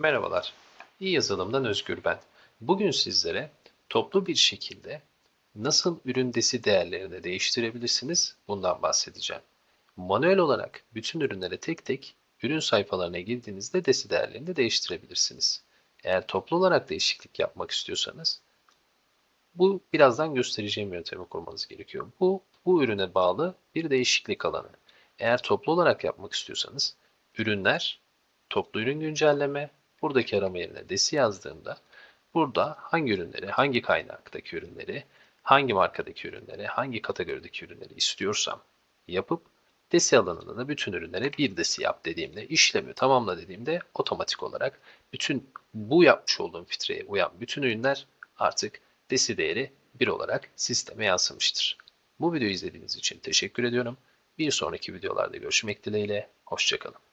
Merhabalar, İyi Yazılım'dan Özgür ben. Bugün sizlere toplu bir şekilde nasıl ürün desi değerlerini değiştirebilirsiniz bundan bahsedeceğim. Manuel olarak bütün ürünlere tek tek ürün sayfalarına girdiğinizde desi değerlerini değiştirebilirsiniz. Eğer toplu olarak değişiklik yapmak istiyorsanız bu birazdan göstereceğim yöntemi kurmanız gerekiyor. Bu, bu ürüne bağlı bir değişiklik alanı. Eğer toplu olarak yapmak istiyorsanız ürünler, toplu ürün güncelleme, buradaki arama yerine desi yazdığımda burada hangi ürünleri, hangi kaynaktaki ürünleri, hangi markadaki ürünleri, hangi kategorideki ürünleri istiyorsam yapıp desi alanında da bütün ürünlere bir desi yap dediğimde, işlemi tamamla dediğimde otomatik olarak bütün bu yapmış olduğum filtreye uyan bütün ürünler artık desi değeri 1 olarak sisteme yansımıştır. Bu videoyu izlediğiniz için teşekkür ediyorum. Bir sonraki videolarda görüşmek dileğiyle, hoşçakalın.